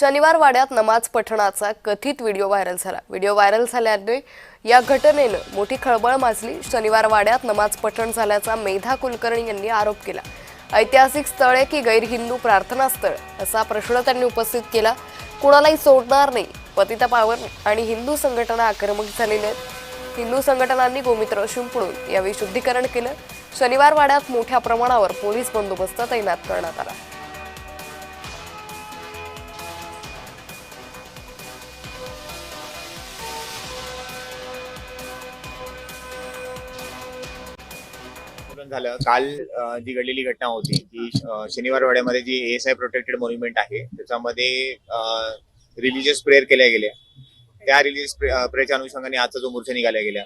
शनिवार वाड्यात नमाज पठणाचा कथित व्हिडिओ व्हायरल झाला. व्हिडिओ व्हायरल झाल्याने या घटनेनं मोठी खळबळ माजली. शनिवार वाड्यात नमाज पठण झाल्याचा मेधा कुलकर्णी यांनी आरोप केला. ऐतिहासिक स्थळे की गैरहिंदू प्रार्थना स्थळ? असा प्रश्न त्यांनी उपस्थित केला. कुणालाही सोडणार नाही. पतिता पावन आणि हिंदू संघटना आक्रमक झालेल्या आहेत. हिंदू संघटनांनी गोमित्र शिंपडून यावेळी शुद्धीकरण केलं. शनिवार वाड्यात मोठ्या प्रमाणावर पोलीस बंदोबस्त तैनात करण्यात आला. झालं. काल जी घडलेली घटना होती की शनिवार वाड्यामध्ये G S I protected monument आहे त्याच्यामध्ये रिलिजियस प्रेयर केल्या गेल्या. त्या रिलिजियस प्रेयरच्या अनुषंगाने आजचा जो मोर्चा निघाला गेला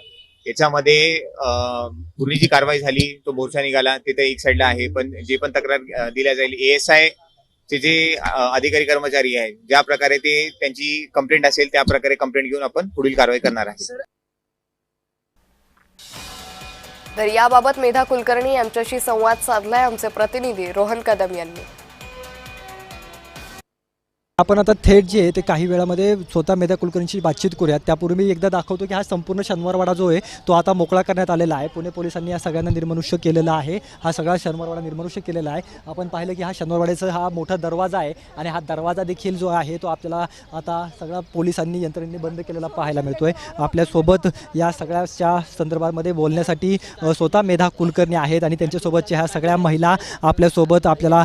याच्यामध्ये पूर्वी जी कारवाई झाली तो मोर्चा निघाला तिथे एक साईडला आहे पण जे पण तक्रार दिल्या जाईल एस आय चे जे अधिकारी कर्मचारी आहेत ज्या प्रकारे ते त्यांची कंप्लेंट असेल त्या प्रकारे कंप्लेंट घेऊन आपण पुढील कारवाई करणार आहे तर याबाबत मेधा कुलकर्णी यांच्याशी संवाद साधलाय आमचे प्रतिनिधी रोहन कदम यांनी. आपण आता थेट जे आहे ते काही वेळामध्ये स्वतः मेधा कुलकर्णीशी बातचीत करूयात. त्यापूर्वी मी एकदा दाखवतो की हा संपूर्ण शनिवारवाडा जो आहे तो आता मोकळा करण्यात आलेला आहे. पुणे पोलिसांनी या सगळ्यांना निर्मनुष्य केलेला आहे. हा सगळा शनिवारवाडा निर्मनुष्य केलेला आहे. आपण पाहिलं की हा शनिवारवाड्याचा हा मोठा दरवाजा आहे आणि हा दरवाजा देखील जो आहे तो आपल्याला आता सगळा पोलिसांनी यंत्रणेने बंद केलेला पाहायला मिळतोय. आपल्यासोबत या सगळ्याच्या संदर्भामध्ये बोलण्यासाठी स्वतः मेधा कुलकर्णी आहेत आणि त्यांच्यासोबतच्या ह्या सगळ्या महिला आपल्यासोबत आपल्याला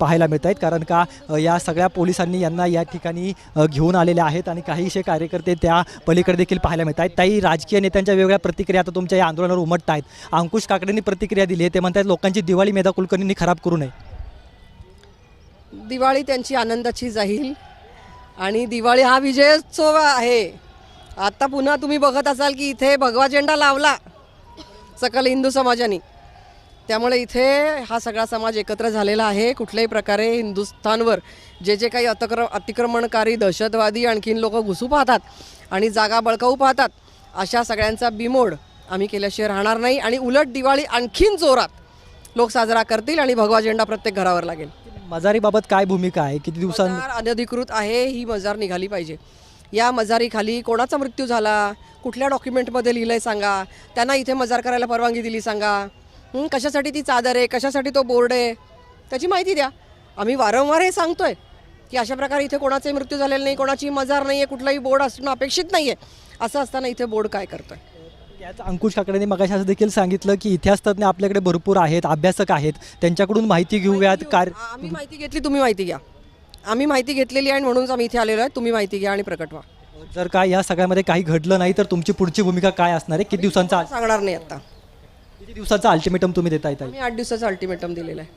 पाहायला मिळत आहेत कारण का या सगळ्या पोलिसांनी यांना या ठिकाणी घेऊन आलेले आहेत आणि काहीशे कार्यकर्ते त्या पलीकडे देखील पाहायला मिळत आहेत. काही राजकीय नेत्यांच्या वेगवेगळ्या प्रतिक्रिया आता तुमच्या या आंदोलनावर उमटत आहेत. अंकुश काकडेंनी प्रतिक्रिया दिली आहे. ते म्हणतात लोकांची दिवाळी मेधा कुलकर्णींनी खराब करू नये. दिवाळी त्यांची आनंदाची जाईल. आणि दिवाळी हा विजयोत्सव आहे. आता पुन्हा तुम्ही बघत असाल की इथे भगवा झेंडा लावला सकल हिंदू समाजाने. त्यामुळे इथे हा सगळा समाज एकत्र झालेला आहे. कुठल्याही प्रकारे हिंदुस्थानवर जे जे काही अतिक्र अतिक्रमणकारी दहशतवादी आणखीन लोक घुसू पाहतात आणि जागा बळकावू पाहतात अशा सगळ्यांचा बिमोड आम्ही केल्याशिवाय राहणार नाही आणि उलट दिवाळी आणखीन जोरात लोक साजरा करतील आणि भगवा झेंडा प्रत्येक घरावर लागेल. मजारीबाबत काय भूमिका आहे? किती दिवसां मजार अनधिकृत आहे ही मजार निघाली पाहिजे. या मजारीखाली कोणाचा मृत्यू झाला? कुठल्या डॉक्युमेंटमध्ये लिहिलंय सांगा? त्यांना इथे मजार करायला परवानगी दिली सांगा? हं, कशासाठी ती चादर आहे? कशासाठी तो बोर्ड आहे? त्याची माहिती द्या. आम्ही वारंवार हे सांगतोय की अशा प्रकारे इथे कोणाचे मृत्यू झालेले नाही कोणाची मजार नाही आहे कुठलाही बोर्ड असणं अपेक्षित नाही आहे असं असताना इथे बोर्ड काय करतोय? याच अंकुश काकडेंनी मगाशी असं देखील सांगितलं की इतिहास तज्ज्ञ आपल्याकडे भरपूर आहेत अभ्यासक आहेत. त्यांच्याकडून माहिती घेऊयात कार आम्ही माहिती घेतली तुम्ही माहिती घ्या. आम्ही माहिती घेतलेली आहे आणि म्हणूनच आम्ही इथे आलेलो आहे. तुम्ही माहिती घ्या आणि प्रकट व्हा. जर का या सगळ्यामध्ये काही घडलं नाही तर तुमची पुढची भूमिका काय असणार आहे? किती दिवसांचा सांगणार नाही आता. दिवसाचा अल्टिमेटम तुम्ही देता येता आम्ही आठ दिवसाचा अल्टिमेटम दिलेलं आहे.